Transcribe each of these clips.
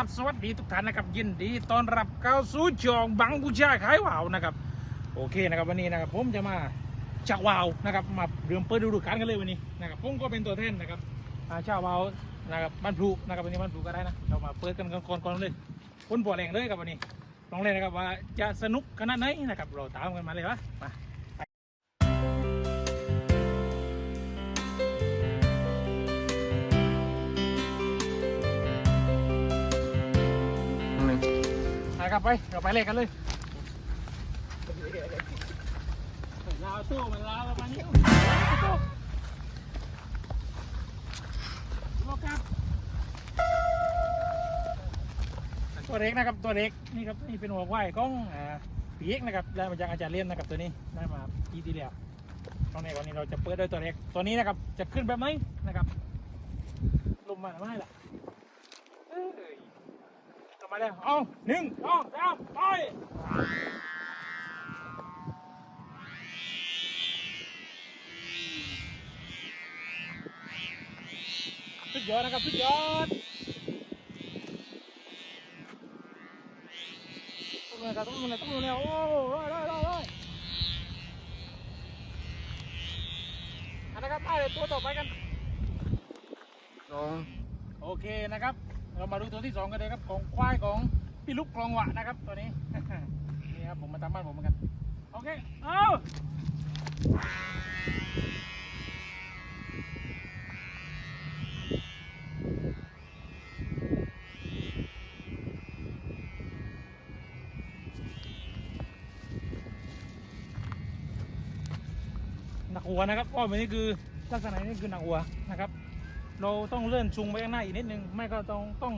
ับสวัสดีทุกท่านนะครับ ยินดีต้อนรับเข้าสู่จองบังบูชาขายว่าวนะครับ โอเคนะครับวันนี้นะครับผมจะมาจากว่าวนะครับมาเริ่มเปิดฤดูกาลกันเลยวันนี้นะครับผมก็เป็นตัวแทนนะครับอาชาวว่าวนะครับบ้านพลูนะครับวันนี้บ้านพลูก็ได้นะเรามาเปิดกันก่อนก่อนเลยคนปวดแรงเลยครับวันนี้ลองเลยนะครับว่าจะสนุกขนาดไหนนะครับเราตามกันมาเลยวะมา ไปครับไปเราไปเลยกันเลยลาวตู้มันลาวประมาณนี้ตู้โลครับตัวเล็กนะครับตัวเล็กนี่ครับนี่เป็นหัวควายของอ่าปีกนะครับได้มาจากอาจารย์เลี้ยนนะครับตัวนี้ได้มาปีที่แล้วตอนนี้วันนี้เราจะเปิดด้วยตัวเล็กตัวนี้นะครับจะขึ้นแบบไหนนะครับลมมาหรือไม่ล่ะ อ้ยกลับมาเลยเอาหนึ่งสองสามไปสุดยอดนะครับสุดยอดต้องเลยครับต้องเลยต้องเลยโอ้ร้อยร้อยร้อยร้อยอันนะครับไปเลยตัวต่อไปกันลองโอเคนะครับ เรามาดูตัวที่สองกันเลยครับของควายของพี่ลูกกลองหวะนะครับตัวนี้ นี่ครับผมมาตามบ้านผมเหมือนกัน โอเค เอาหนักหัวนะครับอ้อมันนี้คือลักษณะนี้คือหนักหัวนะครับ เราต้องเลื่อนชุงไปข้างหน้าอีกนิดนึง ไม่ก็ต้องต้อง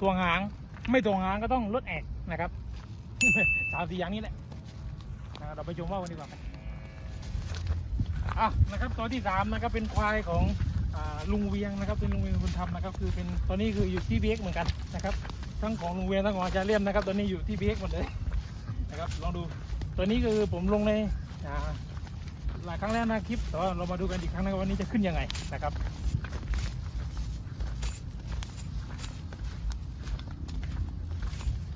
ตัวหาง ไม่ตัวหางก็ต้องลดแอกนะครับสามสี่อย่างนี้แหละนะเราไปชมว่าวันนี้ก่อนไปอะนะครับตัวที่สามนะครับเป็นควายของอลุงเวียงนะครับเป็นลุงเวียงบุญธรรมนะครับคือเป็นตัวนี้คืออยู่ที่เบกเหมือนกันนะครับทั้งของลุงเวียงทั้งของอาจารย์เลี่ยมนะครับตัวนี้อยู่ที่เบกหมดเลยนะครับลองดูตัวนี้คือผมลงในอ่า หลายครั้งแล้วนะคลิปแต่ว่าเรามาดูกันอีกครั้งนะว่าวันนี้จะขึ้นยังไงนะครับ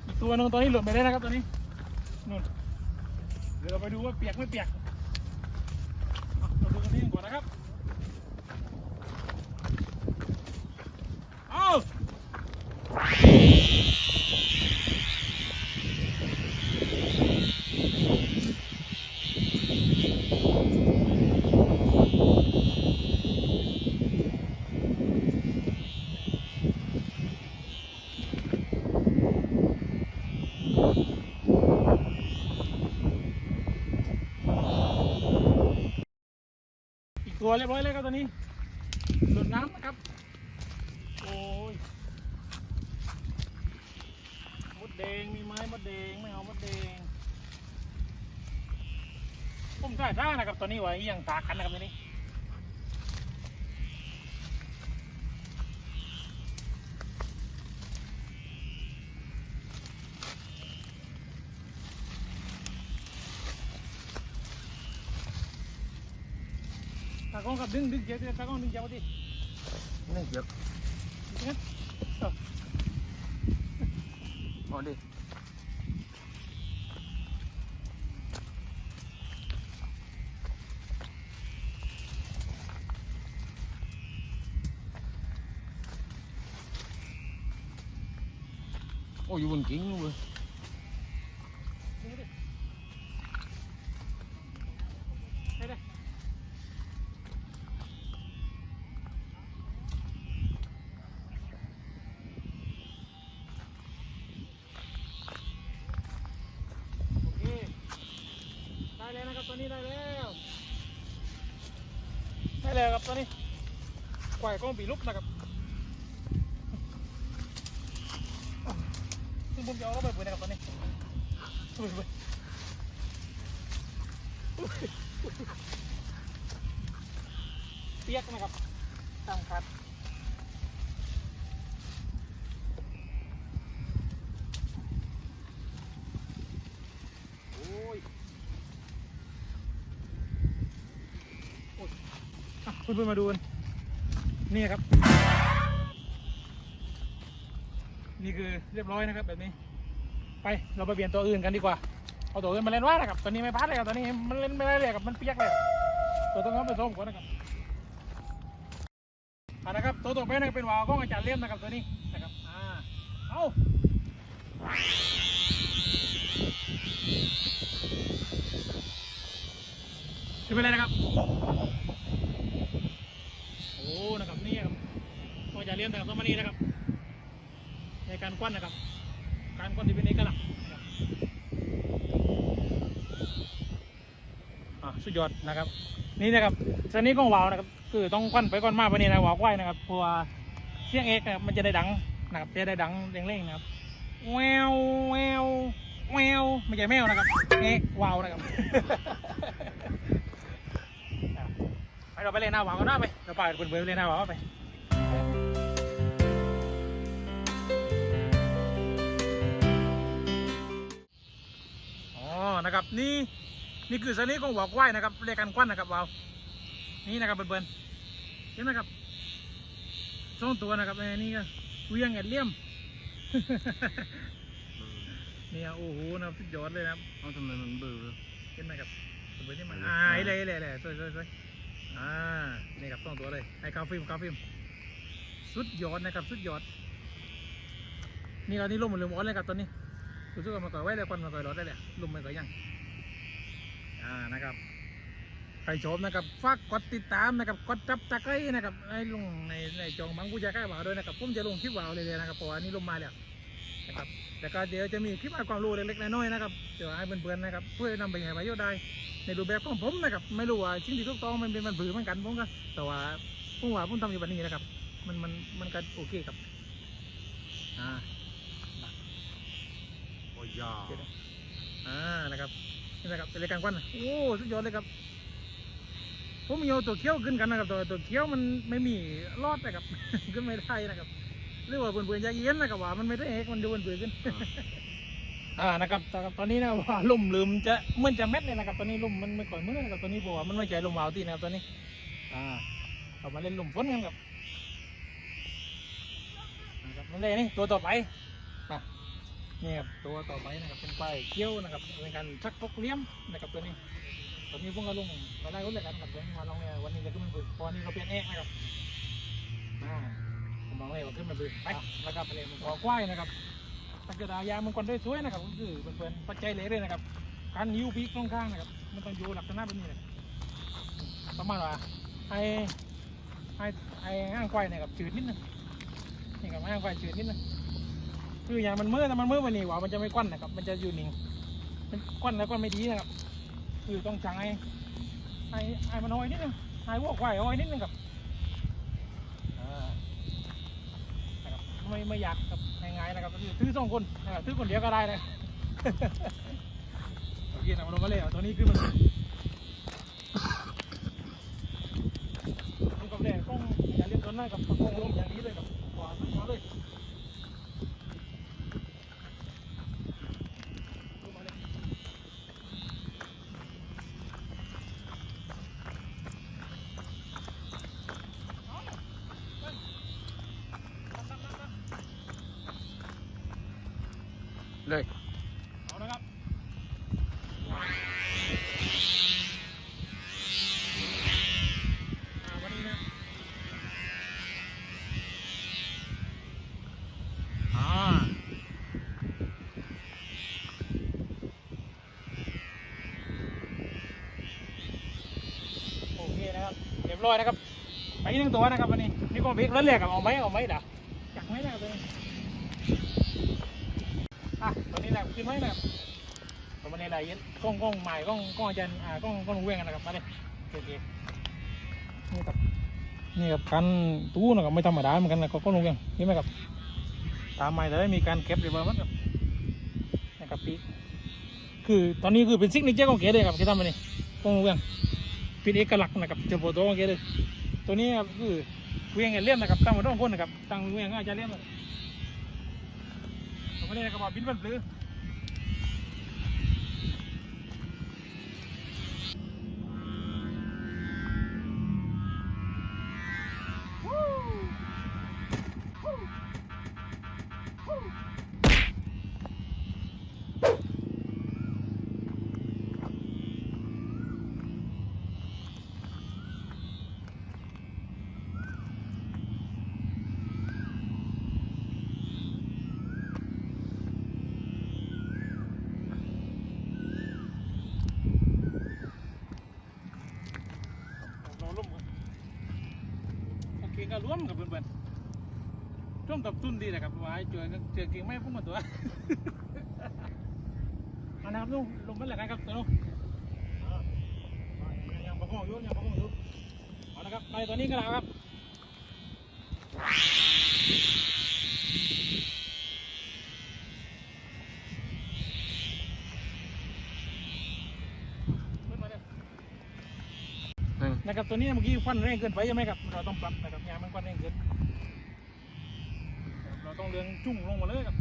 อีกตัวนึงตัวนี้หลุดไปได้นะครับตัวนี้นู่นเดี๋ยวเราไปดูว่าเปียกไม่เปียกเอาเราดูกันนี่ก่อนนะครับเอา ตัวเรียบร้อยเลยครับตัวนี้หลุดน้ำนะครับ โอ้ยมดแดงมีไหมมดแดงไม่เอามดแดงผมท่าท่านะครับตัวนี้ไว้ยังตากันนะครับตัวนี้ ล้องกับดึงดึงเจียวตากล้องดึงเจียวมาดินี่เจ็บดึงนะเออเอาดิโอ้ยอยู่บนกิ่งเลยดึงมาดิไปเลยโอเคได้แล้วนะครับตัวนี้ได้แล้วได้แล้วครับ ตัวนี้ควายก็มีลุกนะครับซึ่งผมจะเอาเข้าไปปุ๋ยนะครับตัวนี้ปุ๋ยปุ๋ยเปียกนะครับตามครับอ้ยโอ้ยอะเพื่อนๆมาดูกันนี่ครับ นี่คือเรียบร้อยนะครับ แบบนี้ ไปเราไปเปลี่ยนตัวอื่นกันดีกว่าเอาตัวอื่นมาเล่นว่านะครับตัวนี้ไม่พัดเลยครับตัวนี้มันเล่นไม่ได้เลยครับมันเปียกเลยตัวต้องเอาไปส้มก่อนนะครับอ่านะครับตัวต่อไปนะเป็นวาวก้องอาจารย์เลี่ยมนะครับตัวนี้นะครับอ่าเอาขึ้นไปเลยนะครับ นะครับนี่ครับก็จะเรียนแต่สมัยนี้นะครับ ในการควันนะครับ การควันที่เป็นเอกลักษณ์อะสุดยอดนะครับ นี่นะครับสนี้ของวาวนะครับ คือต้องควันไปก่อนมาไปนี่นะวาวไว้นะครับเพราะว่าเสียงเอกนะครับมันจะได้ดังนะครับจะได้ดังเร่งๆนะครับแววแววแววไม่ใช่แมวนะครับเอกวาวนะครับ ไปเราไปเล่นหน้าหวาวกันหน้าไปเราไปเพื่อนๆไปเล่นหน้าหวาวไปอ๋อนะครับนี่นี่คือสนิทของหวาวควายนะครับเรียกกันควันนะครับวาวนี่นะครับเพื่อนๆเห็นไหมครับสองตัวนะครับไอ้นี่ก็เวียงแอดเลี่ยมเนี่ยโอ้โหนะครับสุดยอดเลยนะครับเอาทำไมมันเบื่อเห็นไหมครับตัวนี้มันอืมอายเลยเลยเลยสวยสวยสวย อ่านี่ครับสองตัวเลยไอ้กาฟิล์มกาฟิล์มสุดยอดนะครับสุดยอด นี่ครับนี่ลมมันลืมอ้อนเลยครับตอนนี้รู้สึกว่ามันก่อยไว้เลยควันมันก่อยรถได้เลยลมมันก่อยยังอ่านะครับใครชมนะครับฝากกดติดตามนะครับกดจับตะไคร้นะครับไอ้ลงในในจองบังกูจะใกล้บ่าวด้วยนะครับผมจะลงคลิปบ่าวเลยเลยนะครับเพราะว่านี่ลงมาแล้ว นะครับแต่ก็เดี๋ยวจะมีคลิปให้ความรู้เล็กๆน้อยๆนะครับเดี๋ยวให้เพื่อนๆนะครับเพื่อนำไปให้ประโยชน์ได้ ในรูปแบบของผมนะครับไม่รู้ว่าสิ่งที่ถูกต้องมันเป็นมันผือเหมือนกันผมก็แต่ว่าผมว่าผมทำอยู่แบบนี้นะครับ มันมันมันก็โอเคครับอ่าโอ้ยาอ่านะครับนี่นะครับเป็นรายการควันนะโอ้สุดยอดเลยครับผมมีเอาตัวเคี้ยวขึ้นกันนะครับตัวตัวเคี้ยวมันไม่มีรอดนะครับขึ้นไม่ได้นะครับ หรือว่าเปื่อนๆอยากเย็นนะครับว่ามันไม่ได้เอกมันดูเปื่อนๆขึ้นอ่านะครับแต่ตอนนี้นะว่าลมลืมจะเหมันจะเม็ดเลยนะครับตอนนี้ลมมันไม่ก่อยมือนะครับตอนนี้บอกว่ามันไม่ใจลมวาวตีนะครับตอนนี้ อ่าเอามาเล่นลมฝนกันครับนะครับนั่นเลยนี่ตัวต่อไปมานี่ครับตัวต่อไปนะครับเป็นปลายเคี้ยวนะครับเป็นการชักพกเลี้ยมนะครับตัวนี้ตอนนี้พวกเราลงมาไล่รถเลยกันครับเดี๋ยวมาลองเนี่ยวันนี้จะขึ้นมาบึกพอนี้เราเปลี่ยนเอกนะครับอ่าผ มองเลยว่าขึ้นมาบึกไปแล้วก็ไปเลมันขอควายนะครับถ้าเกิดายางมันก่อนได้สวยนะครับก็คือเพื่อนๆปัจจัยเลยเลยนะครับ การยิ้วปีกตรงข้างนะครับ มันต้องอยู่หลักษณะแบบนี้เลยประมาณว่าไอ้ไอ้ไอ้ห้างควายนี่ยครับจืดนิดนึงนี่ครับห้างควายจืดนิดนึงคืออย่างมันเมืดแต่มันเมืดวันนี้ว่ามันจะไม่กว้านนะครับ มันจะอยู่นิ่งมันกว้านแล้วก็ไม่ดีนะครับ คือต้องจังไอ้ไอ้ไอ้มันน้อยนิดนึงไอ้วัวควายน้อยนิดนึงครับอ่านะครับ ไม่ไม่อยากครับง่ายๆนะครับก็คือซื้อสองคนนะครับซื้อคนเดียวก็ได้นะโอเคนะมาลงมาเลยเอาตัวนี้ขึ้นมาเลงกับแดงกล้องอย่าเรียนตัวหน้ากับกล้องลงอย่างนี้เลยครับขวามาเลยลงมาเลย เลย เอาละครับอ่าวันนี้นะอ่าโอเคนะครับ เรี ยบร้อยนะครับไปอีกหนึ่งตัวนะครับวันนี้นี่ก็เบรกรถแรกกับเอาไหมเอาไหมด่ะจักไหมนะครับตัวนี้อะตอนนี้แหละขึ้นไหมนะครับตอนนี้แหละเย็นกล้องกล้องใหม่กล้องกล้องอาจารย์อ่ากล้องกล้องเวียงกันนะครับมาเลยโอเคนี่ครับนี่ครับกันตู้นะครับไม่ธรรมดาเหมือนกันนะก็กล้องเวียงเห็นไหมครับตามใหม่แต่ได้มีการเก็บเรียบร้อยหมดครับนะครับปีกคือตอนนี้คือเป็นซิกเนเจอร์ของเก๋เลยครับที่ทำมานี่กล้องเวียง เป็นเอกลักษณ์นะครับเฉพาะตัวของเกเลยตัวนี้ครับคือเวียงเลี่ยมนะครับตั้งมาต้องคนนะครับตั้งเวียงอาจจะเลี่ยมเลยผมไม่ได้กระบอกบินบันปลือ งก็ร่วมกับเพื่อนๆร่วมกับทุนดีนะครับว่าให้ช่วยกันเจอกิ่งไม้พุ่งมาตัวเอานะครับลุงลงไปแล้วกันครับตัวนู้นยังประคองอยู่ยังประคองอยู่เอาละครับไปตัวนี้กันแล้วครับขึ้นมาเลย ห นะครับตัวนี้เมื่อกี้ฟันแรงเกินไปใช่ไหมครับ เราต้องปรับนะครับยางมันฟันแรงเกินเราต้องเรืองจุ่งลงมาเลยครับ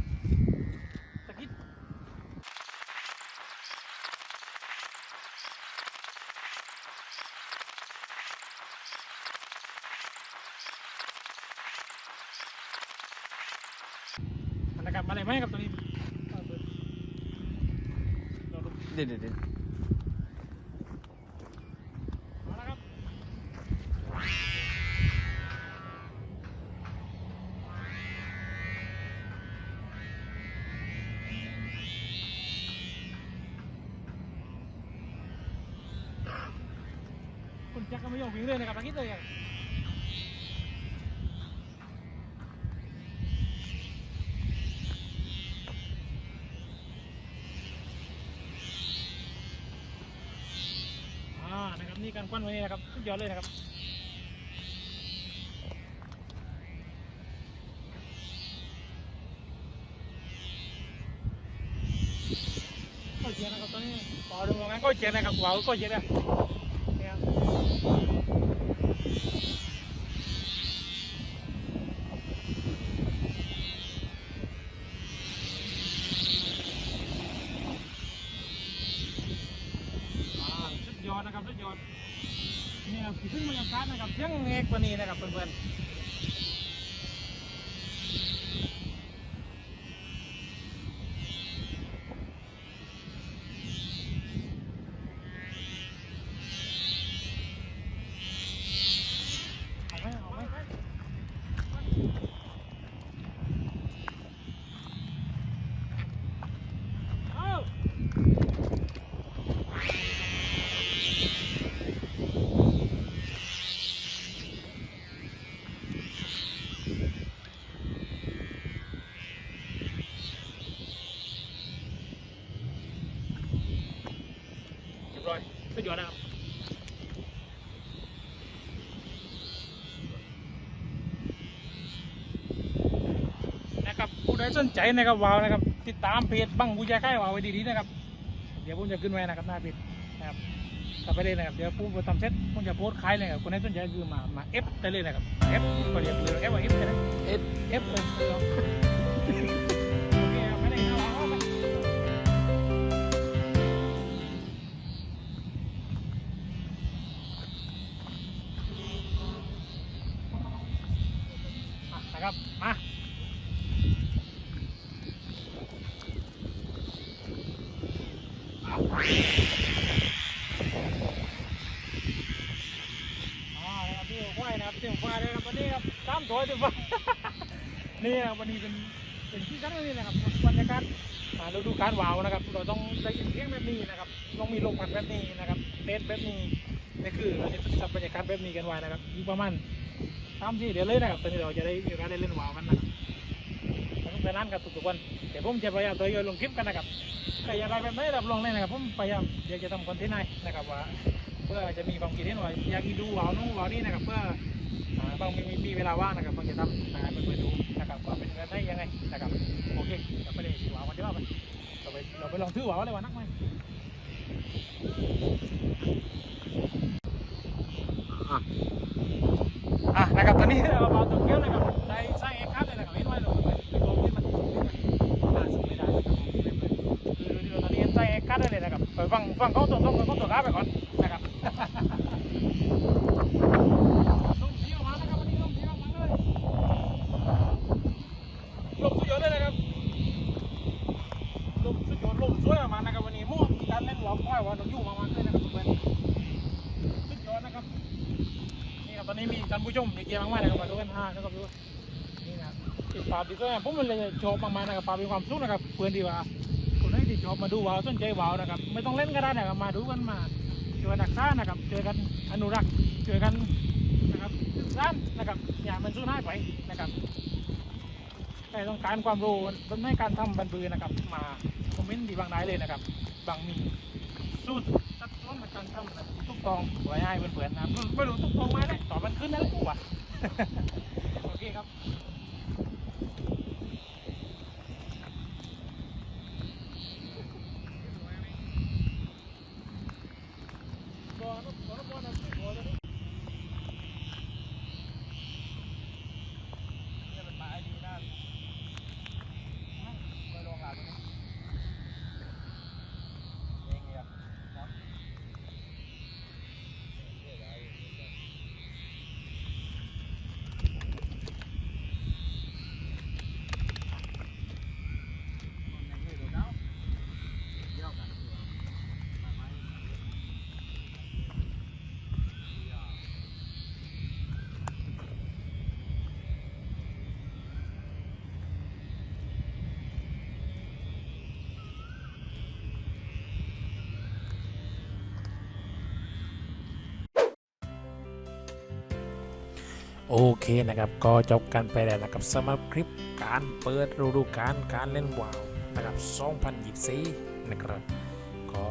ตะกี้นะครับมาเลยไหมครับตัวนี้เดี๋ยวเดี๋ยว แจ็คก็ไม่อมวิ่งเลยนะครับตะกี้เลยอะอ่านะครับนี่การควันวันนี้นะครับสุดยอดเลยนะครับก็เจียนะครับตอนนี้ปอดูงานก็เจียนะครับว้าวก็เจียนะเนี่ยครับอ่าสุดยอดนะครับสุดยอดนี่ครับขึ้นบรรยากาศนะครับเสียังเอ กกว่านี้นะครับเพื่อนๆเอาไหมเอาไหมเอา เรียบร้อยสุดยอดนะครับนะครับผู้ใดสนใจนะครับวาวนะครับ ติดตามเพจบังบูชาค่ายวาวไว้ดีๆนะครับ เดี๋ยวผมจะขึ้นไว้นะครับหน้าเพจนะครับกลับไปเลยนะครับเดี๋ยวผมไปทำเซ็ตผมจะโพสต์ขายเลยครับคนไหนสนใจคือมามาเอฟได้เลยนะครับเอฟก็เรียกเลยเอฟว่าเอฟใช่ไหมเอ็ดเอฟเลย ครับ มาอ๋อนะครับที่ควายนะครับที่ควายนะครับวันนี้ครับตามตัวที่ว่านี่นะครับวันนี้เป็นเป็นที่กันนี่นะครับบรรยากาศอ่าฤดูการวาวนะครับ เราต้องได้ยินเสียงแบบนี้นะครับ ต้องมีลมพัดแบบนี้นะครับเทสแบบนี้นี่คือเราจะจับบรรยากาศแบบนี้กันไว้นะครับอีกประมาณ สามสี่เดือนเลยนะครับตอนนี้เราจะได้มีโอกาสได้เล่นวาวกันนะครับสนุกสนานกับทุกๆวันเดี๋ยวผมจะพยายามตัวอยลงคลิปกันนะครับใครอยากได้แบบไหนรับรองเลยนะครับผมพยายามอยากจะทำคอนเทนต์ให้นะครับว่า เพื่อจะมีความคิดเห็นว่าอยากดูวาวนู้นวาวนี่นะครับ เพื่อบางมีมีเวลาว่างนะครับบางจะทำอ่าเพื่อๆดูนะครับว่าเป็นกันได้ยังไงนะครับโอเคเราไปเลยดีวาวกันดีกว่าไปเราไปเราไปลองถือวาวเลยว่านักไหมอะ อะนะครับตอนนี้เราวาตัวเกี้ยวนะครับได้สร้างเอกลักษณ์เลยนะครับเห็นไหมเราไปไปลงที่มันอ่าสู้ไม่ได้นะครับคือตอนนี้ใช้เอกลักษณ์ได้เลยนะครับฟังฟังเขาตัวตรงกับเขาตัวกราไปก่อนนะครับ ลมเที่ยวมานะครับวันนี้ลมเที่ยวมาเลยลมสุดยอดเลยนะครับลมสุดยอดลมสวยมากนะครับวันนี้มั่วการเล่นหัวควายว่าต้องอยู่มากๆเลยนะครับทุกคนสุดยอดนะครับนี่ครับตอนนี้มีท่านผู้ช มากๆนะครับมาดูกันห้านะครับดูนี่นะติดตามดีก็ผมมันเลยชอบมากๆนะครับปามีความสุขนะครับเพื่อนดีว่าคนไหนที่ชอบมาดูวาวสนใจวาวนะครับ ไม่ต้องเล่นก็ได้นะครับมาดูกันมาช่วยกันรักษานะครับช่วยกันอนุรักษ์ช่วยกันนะครับร้านนะครับอย่ามันสู้หน้าไปนะครับใครต้องการความรู้ในการทำบันบือนะครับ มาคอมเมนต์ดีบางได้เลยนะครับ บางมีสูตรตัดต้นการทำทุกตองไว้ให้เพื่อนๆนะครับไม่รู้ทุกตองมาเลยต่อมันขึ้นนั่นแหละกูว่ะ โอเคครับ โอเคนะครับ ก็จบกันไปแล้วนะครับสำหรับคลิปการเปิดฤดูกาลการเล่นวาวนะครับ2024นะครับ ก็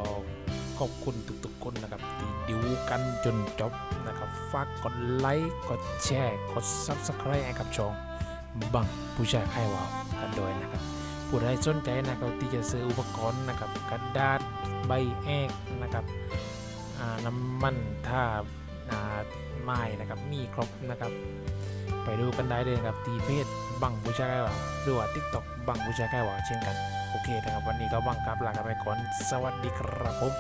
ขอบคุณทุกๆคนนะครับที่ดูกันจนจบนะครับ ฝากกดไลค์ กดแชร์ กด Subscribe ให้กับช่องบังผู้ชายไขวาวกันด้วยนะครับ ผู้ใดสนใจนะครับที่จะซื้ออุปกรณ์นะครับกระดาษใบแอกนะครับน้ำมันท่า ไม้นะครับมีครบนะครับ ไปดูกันได้เลยนะครับทีเพจบังบูชาไก่หวาวหรือว่าทิกตอกบังบูชาไก่หวาเช่นกัน โอเคนะครับวันนี้ก็บังครับลากันไปก่อนสวัสดีครับผม